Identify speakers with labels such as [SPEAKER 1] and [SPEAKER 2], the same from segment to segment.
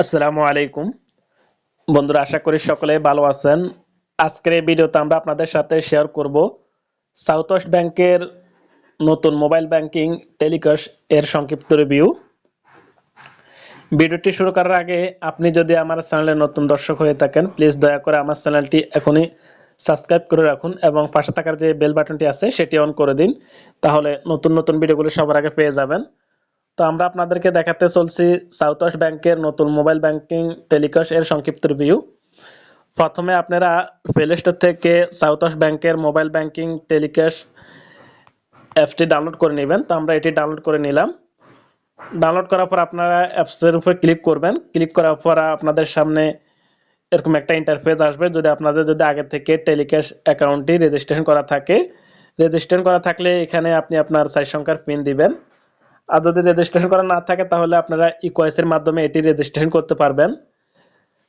[SPEAKER 1] আসসালামু আলাইকুম। বন্ধুরা, আশা করি সকলে ভালো আছেন। আজকের এই ভিডিওতে আমরা আপনাদের সাথে শেয়ার করব সাউথ ওয়েস্ট ব্যাংকের নতুন মোবাইল ব্যাংকিং টেলিকস এর সংক্ষিপ্ত রিভিউ ভিডিওটি শুরু করার আগে আপনি যদি আমার চ্যানেলে নতুন দর্শক হয়ে থাকেন প্লিজ দয়া করে আমার চ্যানেলটি এখনই সাবস্ক্রাইব করে রাখুন এবং পাশে থাকার যে বেল বাটনটি আছে, সেটি অন করে দিন। তাহলে নতুন নতুন ভিডিওগুলো সবার আগে পেয়ে যাবেন। তো আমরা আপনাদেরকে দেখাতে চলছি সাউথ ওয়েস্ট ব্যাংকের নতুন মোবাইল ব্যাংকিং টেলিকস এর সংক্ষিপ্ত রিভিউ প্রথমে আপনারা প্লে স্টোর থেকে সাউথ ওয়েস্ট ব্যাংকের মোবাইল ব্যাংকিং টেলিকস অ্যাপটি ডাউনলোড করে নেবেন। তো আমরা এটি ডাউনলোড করে নিলাম। ডাউনলোড করার পর আপনারা অ্যাপসের উপর ক্লিক করবেন। ক্লিক করার পর আপনাদের সামনে এরকম একটা ইন্টারফেস আসবে। যদি আপনাদের যদি আগে থেকে টেলিক্যাশ অ্যাকাউন্টটি রেজিস্ট্রেশন করা থাকে রেজিস্ট্রেশন করা থাকলে এখানে আপনি আপনার সাইজ সংখ্যার পিন দিবেন। আর যদি রেজিস্ট্রেশন করা না থাকে, তাহলে আপনারা ইকোয়েসের মাধ্যমে এটি রেজিস্ট্রেশন করতে পারবেন।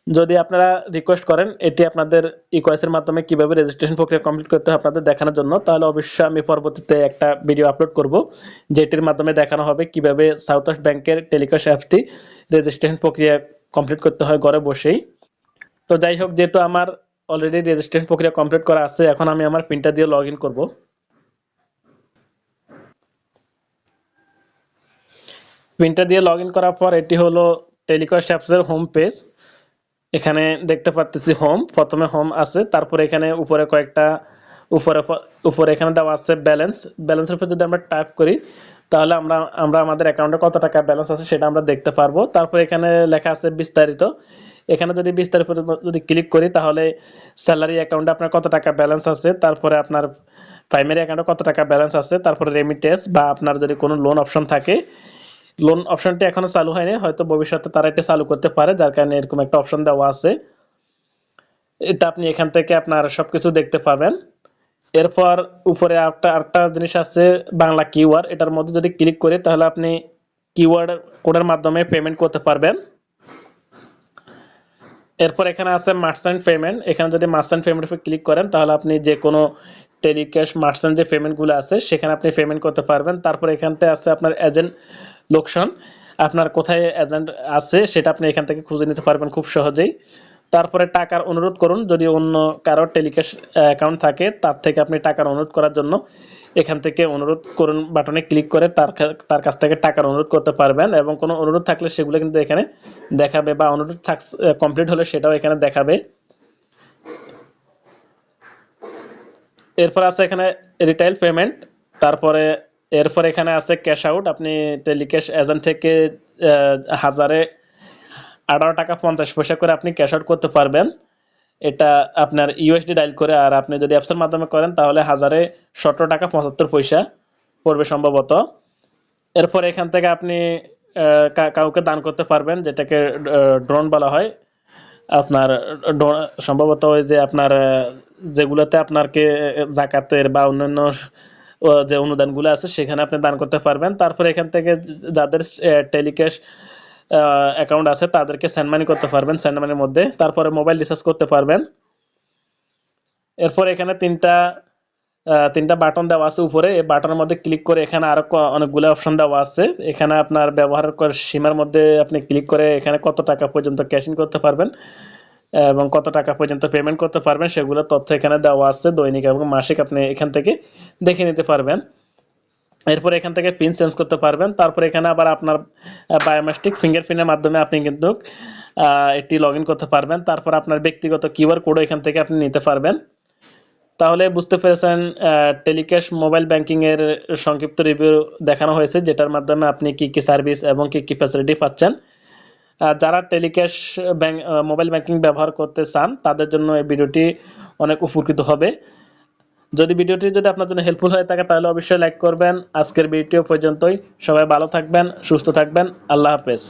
[SPEAKER 1] যদি আপনারা রিকোয়েস্ট করেন, এটি আপনাদের ইকোয়েসের মাধ্যমে কীভাবে রেজিস্ট্রেশন প্রক্রিয়া কমপ্লিট করতে হয় আপনাদের দেখানোর জন্য, তাহলে অবশ্যই আমি পরবর্তীতে একটা ভিডিও আপলোড করব, যেটির মাধ্যমে দেখানো হবে কীভাবে সাউথ ওয়েস্ট ব্যাংকের টেলিকস অ্যাপটি রেজিস্ট্রেশন প্রক্রিয়া কমপ্লিট করতে হয় ঘরে বসেই। তো যাই হোক, যেহেতু আমার অলরেডি রেজিস্ট্রেশন প্রক্রিয়া কমপ্লিট করা আছে, এখন আমি আমার পিনটা দিয়ে লগ ইন করব। পিনটা দিয়ে লগ করার পর এটি হলো টেলিকস্ট অ্যাপসের হোম পেজ এখানে দেখতে পাচ্ছি হোম প্রথমে হোম আছে, তারপরে এখানে উপরে কয়েকটা, উপরে উপরে এখানে দেওয়া আছে ব্যালেন্স ব্যালেন্সের উপর যদি আমরা টাইপ করি, তাহলে আমরা আমরা আমাদের অ্যাকাউন্টে কত টাকা ব্যালেন্স আছে সেটা আমরা দেখতে পারব। তারপর এখানে লেখা আছে বিস্তারিত। এখানে যদি বিস্তারিত যদি ক্লিক করি, তাহলে স্যালারি অ্যাকাউন্টে আপনার কত টাকা ব্যালেন্স আছে, তারপরে আপনার প্রাইমারি অ্যাকাউন্টে কত টাকা ব্যালেন্স আছে, তারপরে রেমিটেন্স বা আপনার যদি কোনো লোন অপশন থাকে লোন অপশনটি এখনও চালু হয়নি, হয়তো ভবিষ্যতে তারা এটা চালু করতে পারে, যার কারণে এরকম একটা অপশন দেওয়া আছে। এটা আপনি এখান থেকে আপনার সবকিছু দেখতে পাবেন। এরপর উপরে একটা, আরেকটা জিনিস আছে, বাংলা কিওয়ার্ড এটার মধ্যে যদি ক্লিক করি, তাহলে আপনি কিওয়ার্ড কোডের মাধ্যমে পেমেন্ট করতে পারবেন। এরপর এখানে আছে মার্চেন্ট পেমেন্ট এখানে যদি মার্চেন্ট পেমেন্ট ক্লিক করেন, তাহলে আপনি যে কোনো টেলিক্যাশ মার্চেন্ট যে পেমেন্টগুলো আছে, সেখানে আপনি পেমেন্ট করতে পারবেন। তারপর এখানতে আছে আপনার এজেন্ট লোকসান আপনার কোথায় এজেন্ট আছে, সেটা আপনি এখান থেকে খুঁজে নিতে পারবেন খুব সহজেই। তারপরে টাকার অনুরোধ করুন, যদি অন্য কারও টেলিক্যাশ অ্যাকাউন্ট থাকে, তার থেকে আপনি টাকার অনুরোধ করার জন্য এখান থেকে অনুরোধ করুন বাটনে ক্লিক করে তার তার কাছ থেকে টাকার অনুরোধ করতে পারবেন এবং কোনো অনুরোধ থাকলে সেগুলো কিন্তু এখানে দেখাবে বা অনুরোধ কমপ্লিট হলে সেটাও এখানে দেখাবে। এরপর আছে এখানে রিটেল পেমেন্ট তারপরে এরপর এখানে আছে ক্যাশ আউট আপনি টেলিক্যাশ এজেন্ট থেকে হাজারে আঠারো টাকা পঞ্চাশ পয়সা করে আপনি ক্যাশ আউট করতে পারবেন। এটা আপনার ইউএসডি ডাইল করে, আর আপনি যদি অ্যাপসের মাধ্যমে করেন, তাহলে হাজারে সতেরো টাকা পঁচাত্তর পয়সা পড়বে সম্ভবত। এরপর এখান থেকে আপনি কাউকে দান করতে পারবেন, যেটাকে ড্রোন বলা হয়। আপনার সম্ভবত ওই যে আপনার যেগুলোতে আপনারকে জাকাতের বা অন্যান্য যে অনুদানগুলো আছে, সেখানে আপনি দান করতে পারবেন। তারপরে এখান থেকে যাদের টেলিক্যাশ অ্যাকাউন্ট আছে, তাদেরকে সেন্ড মানি করতে পারবেন সেন্ড মধ্যে। তারপরে মোবাইল রিচার্জ করতে পারবেন। এরপর এখানে তিনটা তিনটা বাটন দেওয়া আছে উপরে। এই বাটনের মধ্যে ক্লিক করে এখানে আরও অনেকগুলো অপশন দেওয়া আছে। এখানে আপনার ব্যবহার করে, সীমার মধ্যে আপনি ক্লিক করে এখানে কত টাকা পর্যন্ত ক্যাশিং করতে পারবেন। এবং কত টাকা পর্যন্ত পেমেন্ট করতে পারবেন সেগুলো তথ্য এখানে দেওয়া আছে, দৈনিক এবং মাসিক আপনি এখান থেকে দেখে নিতে পারবেন। এরপর এখান থেকে পিন চেঞ্জ করতে পারবেন। তারপর এখানে আবার আপনার বায়োমেট্রিক ফিঙ্গারপ্রিন্টের মাধ্যমে আপনি কিন্তু এটি লগ করতে পারবেন। তারপর আপনার ব্যক্তিগত কিউআর কোডও এখান থেকে আপনি নিতে পারবেন। তাহলে বুঝতে পেরেছেন টেলিক্যাশ মোবাইল ব্যাংকিং এর সংক্ষিপ্ত রিভিউ দেখানো হয়েছে, যেটার মাধ্যমে আপনি কি কি সার্ভিস এবং কি কি ফ্যাসিলিটি পাচ্ছেন। যারা টেলিক্যাশ ব্যাঙ্ক মোবাইল ব্যাংকিং ব্যবহার করতে চান, তাদের জন্য এই ভিডিওটি অনেক উপকৃত হবে। যদি ভিডিওটি যদি আপনার জন্য হেল্পফুল হয়ে থাকে, তাহলে অবশ্যই লাইক করবেন। আজকের ভিডিও পর্যন্তই। সবাই ভালো থাকবেন, সুস্থ থাকবেন। আল্লাহ হাফেজ।